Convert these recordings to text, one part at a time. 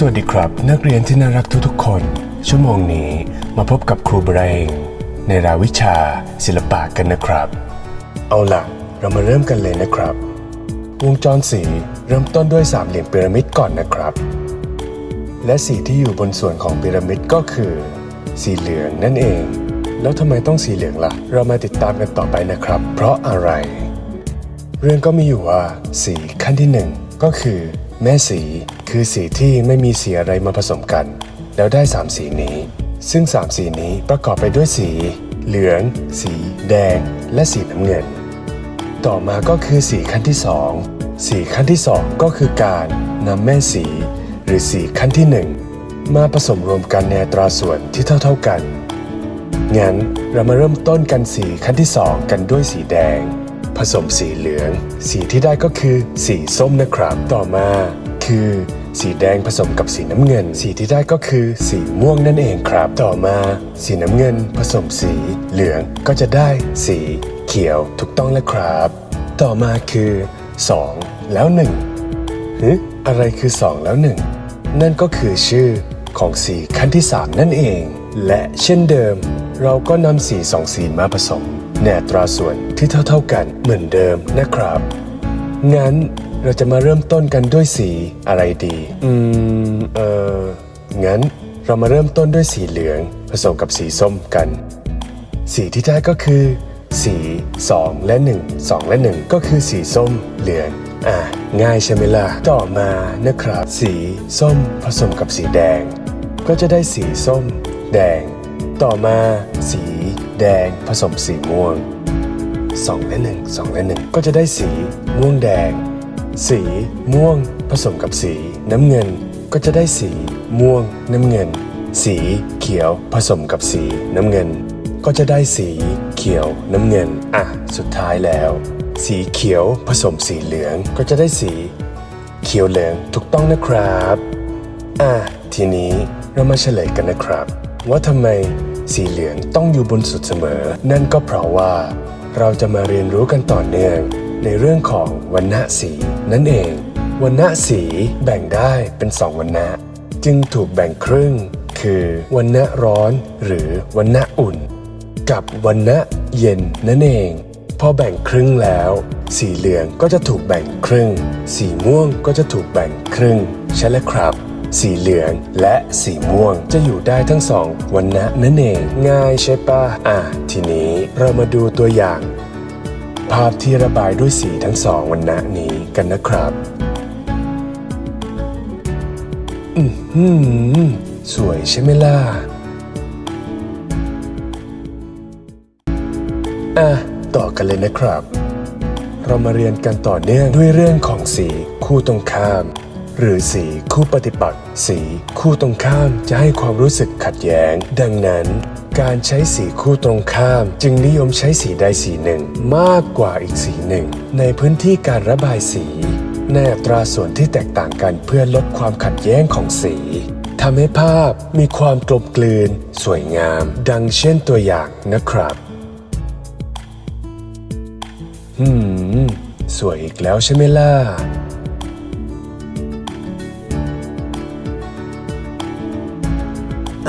สวัสดีครับนักเรียนที่น่ารักทุกๆคน ชั่วโมงนี้มาพบกับครูเบรงในรายวิชาศิลปะกันนะครับ เอาล่ะ เรามาเริ่มกันเลยนะครับ วงจรสีเริ่มต้นด้วยสามเหลี่ยมพีระมิดก่อนนะครับ และสีที่อยู่บนส่วนของพีระมิดก็คือ สีเหลืองนั่นเอง แล้วทำไมต้องสีเหลืองล่ะ เรามาติดตามกันต่อไปนะครับ เพราะอะไร เรื่องก็มีอยู่ว่าสีขั้นที่หนึ่งก็คือ แม่สีคือสีที่ไม่มีสีอะไรมาผสมกัน แล้วได้ 3 สีนี้ ซึ่ง 3 สีนี้ประกอบไปด้วยสี เหลือง สี แดง และสีน้ำเงิน ต่อมาก็คือสีขั้นที่ 2 สีขั้นที่ 2 ก็คือการนำแม่สี หรือสีขั้นที่ 1 มาผสมรวมกันในตราส่วนที่เท่า ๆกันงั้นเรามาเริ่มต้นกันสีขั้นที่ 2 กันด้วยสีแดง ผสมสีเหลือง สีที่ได้ก็คือ สีส้มนะครับ ต่อมา คือ สีแดงผสมกับสีน้ำเงิน สีที่ได้ก็คือ สีม่วงนั่นเองครับ ต่อมา สีน้ำเงิน ผสมสีเหลืองก็จะได้ สีเขียวถูกต้องแล้วครับ ต่อมาคือ 2 แล้ว1ฮึอะไรคือ 2 แล้ว 1 นั่นก็คือชื่อของสีขั้นที่ 3 นั่นเอง และเช่นเดิม เราก็นำสีสองสีมาผสมในอัตราส่วนที่เท่าๆกันเหมือนเดิมนะครับ งั้นเราจะมาเริ่มต้นกันด้วยสีอะไรดี อืม เอองั้นเรามาเริ่มต้นด้วยสีเหลืองผสมกับสีส้มกัน สีที่ได้ก็คือ สี 2 และ 1 2 และ 1 ก็คือสีส้มเหลือง อะ ง่ายใช่ไหมล่ะ ต่อมานะครับ สีส้มผสมกับสีแดง ก็จะได้สีส้ม แดง ต่อมาสีแดงผสมสีม่วง2และ1 2และ1 ก็จะได้สีม่วงแดง สีม่วงผสมกับสีน้ำเงิน ก็จะได้สีม่วงน้ำเงิน สีเขียวผสมกับสีน้ำเงิน ก็จะได้สีเขียวน้ำเงิน อะ สุดท้ายแล้ว สีเขียวผสมสีเหลืองก็จะได้สี เขียวเหลืองถูกต้องนะครับ อะทีนี้เรามาเฉลยกันนะครับ ว่าทำไม สีเหลืองต้องอยู่บนสุดเสมอ นั่นก็เพราะว่า เราจะมาเรียนรู้กันต่อเนื่องในเรื่องของวรรณะสี นั่นเองวรรณะสีแบ่งได้เป็นสองวรรณะจึงถูกแบ่งครึ่ง คือวรรณะร้อนหรือวรรณะอุ่น กับวันณะเย็นนั่นเอง พอแบ่งครึ่งแล้ว สีเหลืองก็จะถูกแบ่งครึ่ง สีม่วงก็จะถูกแบ่งครึ่ง ใช่แล้วครับ สีเหลืองและสีม่วง จะอยู่ได้ทั้งสองวันณะนั่นเอง ง่ายใช่ปะอะ ทีนี้เรามาดูตัวอย่าง ภาพที่ระบายด้วยสีทั้งสองวันณะนี้กันนะครับ อือหือสวยใช่ไหมล่ะอะต่อกันเลยนะครับ เรามาเรียนกันต่อเนื่องด้วยเรื่องของสีคู่ตรงข้าม หรือสีคู่ปฏิปักษ์ สีคู่ตรงข้ามจะให้ความรู้สึกขัดแย้ง ดังนั้น การใช้สีคู่ตรงข้าม จึงนิยมใช้สีใดสีหนึ่ง มากกว่าอีกสีหนึ่ง ในพื้นที่การระบายสี ในอัตราส่วนที่แตกต่างกันเพื่อลดความขัดแย้งของสีทำให้ภาพมีความกลมกลืน สวยงาม ดังเช่นตัวอย่างนะครับหืม สวยอีกแล้วใช่ไหมล่ะ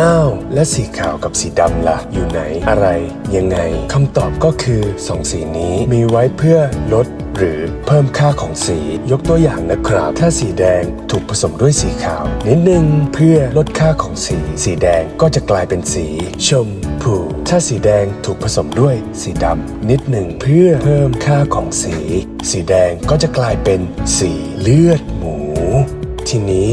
อ้าว และสีขาวกับสีดำล่ะ อยู่ไหนอะไร ยังไงคำตอบก็คือสองสีนี้มีไว้เพื่อลดหรือเพิ่มค่าของสียกตัวอย่างนะครับ ถ้าสีแดงถูกผสมด้วยสีขาว นิดนึงเพื่อลดค่าของสี สีแดงก็จะกลายเป็นสีชมพูถ้าสีแดงถูกผสมด้วยสีดำนิดหนึ่งเพื่อเพิ่มค่าของสี สีแดงก็จะกลายเป็นสีเลือดหมู ทีนี้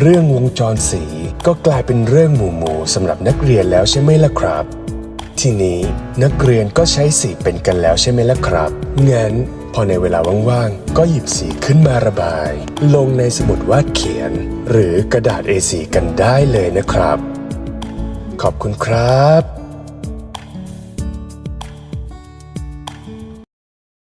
เรื่องวงจรสี ก็กลายเป็นเรื่องหมู่หมู่สำหรับนักเรียนแล้วใช่ไหมล่ะครับ ทีนี้นักเรียนก็ใช้สีเป็นกันแล้วใช่ไหมล่ะครับ งั้นพอในเวลาว่างๆ ก็หยิบสีขึ้นมาระบาย ลงในสมุดวาดเขียน หรือกระดาษ A4 กันได้เลยนะครับ ขอบคุณครับ